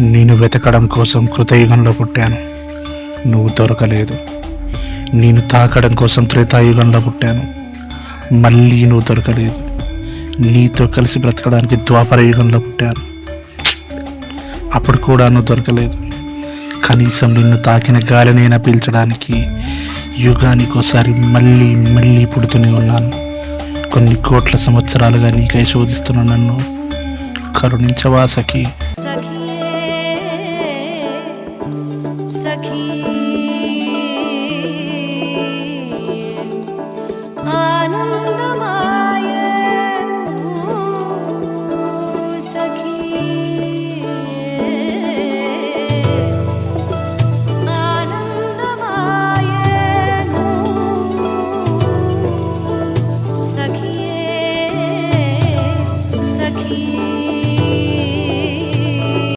నేను వెతకడం కోసం కృతయుగంలో పుట్టాను. నువ్వు దొరకలేదు. నేను తాకడం కోసం త్రేతాయుగంలో పుట్టాను. మళ్ళీ నువ్వు దొరకలేదు. నీతో కలిసి బ్రతకడానికి ద్వాపర యుగంలో పుట్టాను. అప్పుడు కూడా నువ్వు దొరకలేదు. కనీసం నిన్ను తాకిన గాలినైనా పీల్చడానికి యుగానికి ఒకసారి మళ్ళీ మళ్ళీ పుడుతూనే ఉన్నాను. కొన్ని కోట్ల సంవత్సరాలుగా నీకై శోధిస్తున్న నన్ను కరుణించవాసకి পাখি।